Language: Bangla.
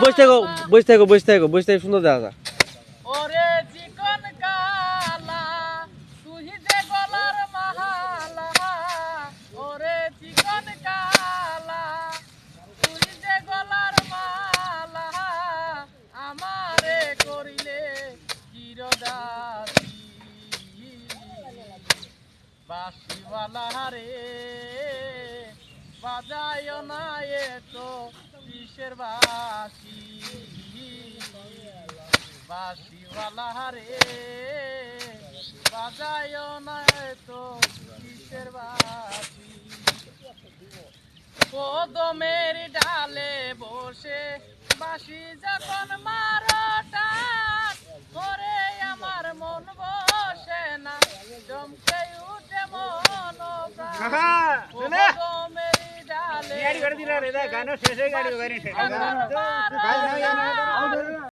বসে থাকো বসে থাকো বসে থাকো বসে থাকো সুন্দর দেখা যায় বাসিওয়ালা রে বাজায় না এ তো কিসের বাসি বাসিওয়ালা রে বাজায় না তো কিসের বাসি? কদমের ডালে বসে বাসি যখন মারো টান করে আমার মন বসে না। চমকে উঠে মন প্রাণ। কদমের ডালে গাড়ি করে দিলা রে